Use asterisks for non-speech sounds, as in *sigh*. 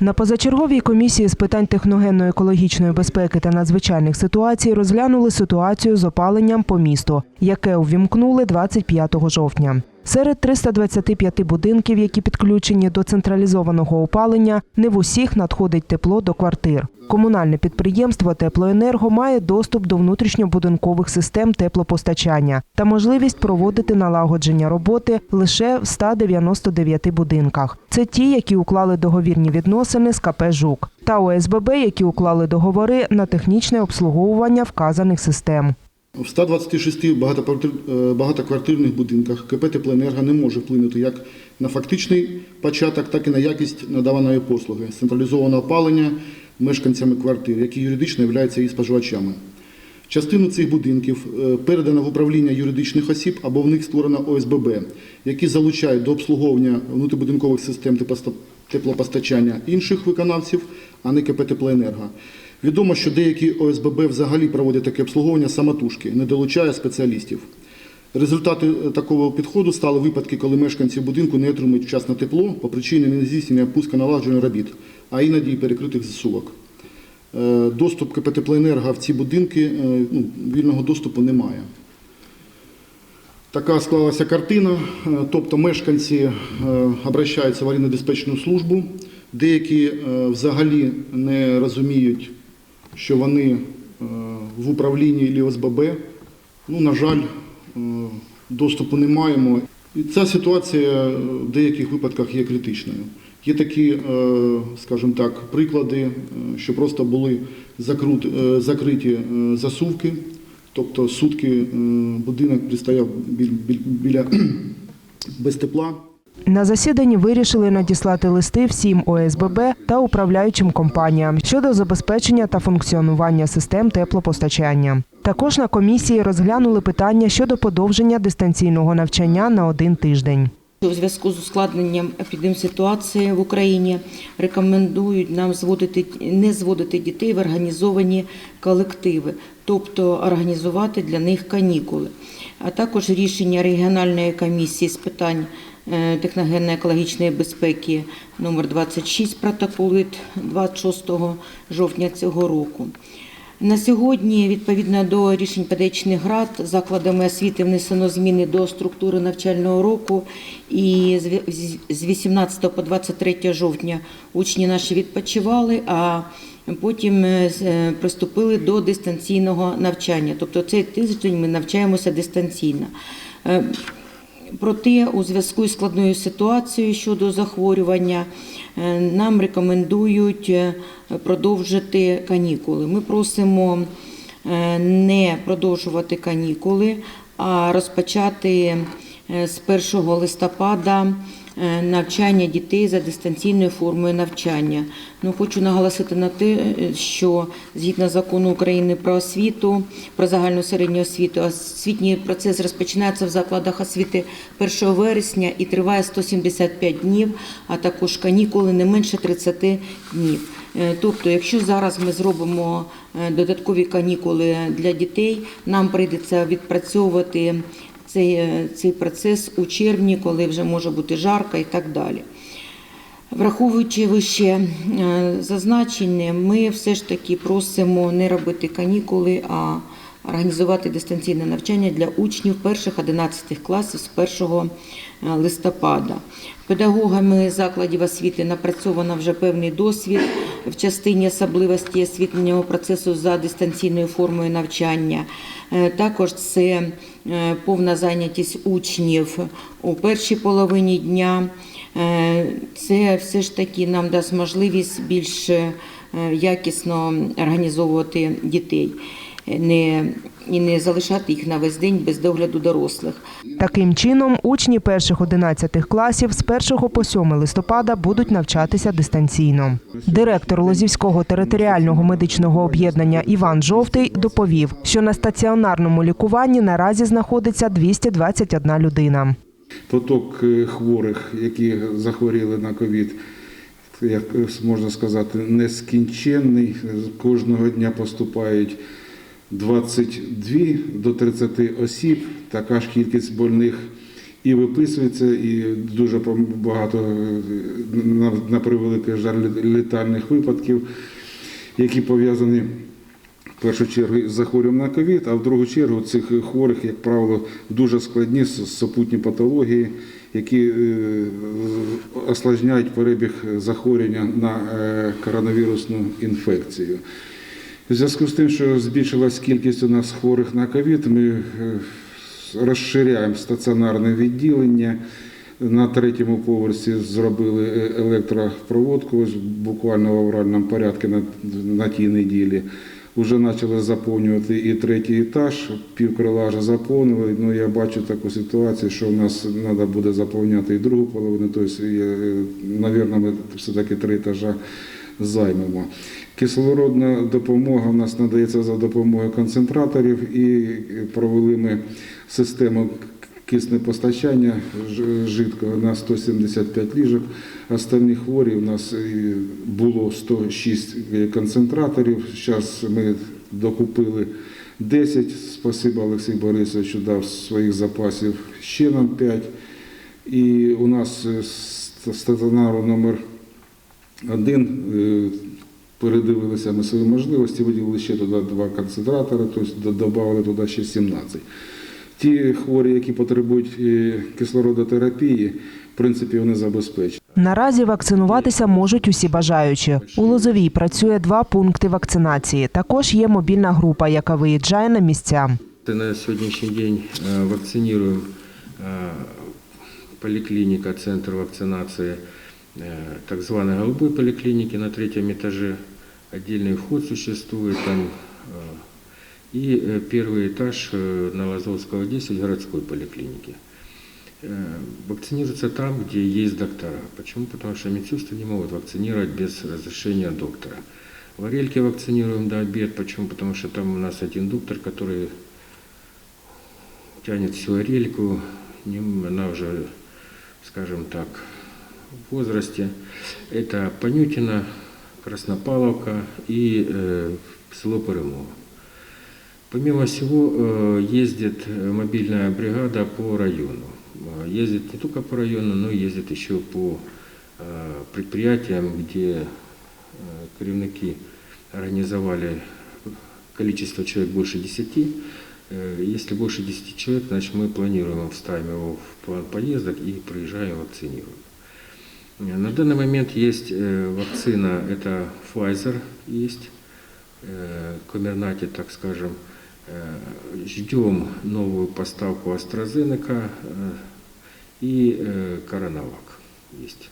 На позачерговій комісії з питань техногенно-екологічної безпеки та надзвичайних ситуацій розглянули ситуацію з опаленням по місту, яке увімкнули 25 жовтня. Серед 325 будинків, які підключені до централізованого опалення, не в усіх надходить тепло до квартир. Комунальне підприємство Теплоенерго має доступ до внутрішньобудинкових систем теплопостачання та можливість проводити налагодження роботи лише в 199 будинках. Це ті, які уклали договірні відносини з КП «Жук», та ОСББ, які уклали договори на технічне обслуговування вказаних систем. В 126 е, багатоквартирних будинках КП «Теплоенерго» не може вплинути як на фактичний початок, так і на якість надаваної послуги централізованого опалення мешканцями квартир, які юридично являються її споживачами. Частину цих будинків е, передано в управління юридичних осіб або в них створено ОСББ, які залучають до обслуговування внутрібудинкових систем теплопостачання інших виконавців, а не КП «Теплоенерго». Відомо, що деякі ОСББ взагалі проводять таке обслуговування самотужки, не долучає спеціалістів. Результати е, такого підходу стали випадки, коли мешканці будинку не отримують вчасно тепло по причині нездійснення пусконалагодження робіт, а іноді і перекритих засувок. Е, Доступ КП «Теплоенерго» в ці будинки, е, ну, вільного доступу немає. Така склалася картина, тобто мешканці обращаються в аварійно-диспетчну службу, деякі взагалі не розуміють, що вони е, в управлінні або ОСББ. Ну, на жаль, е, доступу не маємо. І ця ситуація в деяких випадках є критичною. Є такі, е, скажімо так, приклади, що просто були закриті засувки, тобто сутки будинок пристояв біля *clears throat* без тепла. На засіданні вирішили надіслати листи всім ОСББ та управляючим компаніям щодо забезпечення та функціонування систем теплопостачання. Також на комісії розглянули питання щодо подовження дистанційного навчання на один тиждень. У зв'язку з ускладненням епідемситуації в Україні рекомендують нам зводити не зводити дітей в організовані колективи, тобто організувати для них канікули. А також рішення регіональної комісії з питань техногенно-екологічної безпеки номер 26 протокол від 26 жовтня цього року. На сьогодні, відповідно до рішень педагогічних рад, закладами освіти внесено зміни до структури навчального року, і з 18 по 23 жовтня учні наші відпочивали, а потім е, е, приступили до дистанційного навчання. Тобто цей тиждень ми навчаємося дистанційно. Проте, у зв'язку з складною ситуацією щодо захворювання, е, нам рекомендують е, продовжити канікули. Ми просимо е, не продовжувати канікули, а розпочати з 1 листопада навчання дітей за дистанційною формою навчання. Ну, хочу наголосити на те, е, що згідно закону України про освіту, про загальну середню освіту, освітній процес розпочинається в закладах освіти 1 вересня і триває 175 днів, а також канікули не менше 30 днів. Е, Тобто, якщо зараз ми зробимо е, додаткові канікули для дітей, нам прийдеться відпрацьовувати цей, е, цей процес у червні, коли вже може бути жарко і так далі. Враховуючи вище е, зазначення, ми все ж таки просимо не робити канікули, а організувати дистанційне навчання для учнів перших 11 класів з 1 листопада. Педагогами закладів освіти напрацьовано вже певний досвід в частині особливості освітленого процесу за дистанційною формою навчання. Е, Також це е, повна зайнятість учнів у першій половині дня. Е, Це все ж таки нам дасть можливість більш якісно організовувати дітей не, і не залишати їх на весь день без догляду дорослих. Таким чином, учні перших 11 класів з 1 по 7 листопада будуть навчатися дистанційно. Директор Лозівського територіального медичного об'єднання Іван Жовтий доповів, що на стаціонарному лікуванні наразі знаходиться 221 людина. поток е, хворих, які захворіли на ковід, як можна сказати, нескінченний. Кожного дня поступають 22 до 30 осіб, така ж кількість больних і виписується, і дуже багато на, превеликий жаль літальних випадків, які пов'язані в першу чергу з захворюванням на ковід, а в другу чергу цих хворих, як правило, дуже складні супутні патології, які е, осложняють перебіг захворювання на е, коронавірусну інфекцію. У зв'язку з тим, що збільшилась кількість у нас хворих на ковід, ми е, розширяємо стаціонарне відділення. На третьому поверсі зробили е, електропроводку ось буквально в авральному порядку на, на тій неділі. Уже почали заповнювати і третій етаж, півкрила вже заповнили. Ну я бачу таку ситуацію, що в нас треба буде заповняти і другу половину. Тобто, мабуть, ми все-таки три етажа займемо. Кислородна допомога в нас надається за допомогою концентраторів і провели ми систему киснепостачання жидкого на 175 ліжок. Остальні хворі у нас було 106 концентраторів. Зараз ми докупили 10. Спасибо Олексію Борисовичу дав своїх запасів ще нам 5. І у нас е, стаціонару номер один е, передивилися ми свої можливості, виділили ще туди два концентратори, тобто додали туди ще 17. Ті хворі, які потребують е, кислородотерапії, в принципі, вони забезпечені. Наразі вакцинуватися можуть усі бажаючі. У Лозовій працює два пункти вакцинації. Також є мобільна група, яка виїжджає на місця. На сегодняшний день э, вакцинируем э, поликлиника, центр вакцинации э, Так званой голубой поликлиники на третьем этаже. Отдельный вход существует там. э, И э, первый этаж э, на Лазовского 10 городской поликлиники. Э, Вакцинируются там, где есть доктора. Почему? Потому что медсестры не могут вакцинировать без разрешения доктора. В Орельке вакцинируем до обед. Почему? Потому что там у нас один доктор, который тянет всю Орельку. Она уже, скажем так, возрасте. Это Понютина, Краснопаловка и э, село Перемога. Помимо всего, э, ездит мобильная бригада по району. Э, Ездит не только по району, но и ездит еще по э, предприятиям, где коренники организовали количество человек больше 10. Э, Если больше 10 человек, значит мы планируем, вставим его в план поездок и приезжаем, вакцинируем. Э, На данный момент есть э, вакцина, это Pfizer есть, э, Комернати, так скажем. Э, Ждем новую поставку AstraZeneca э, и э, Коронавак есть.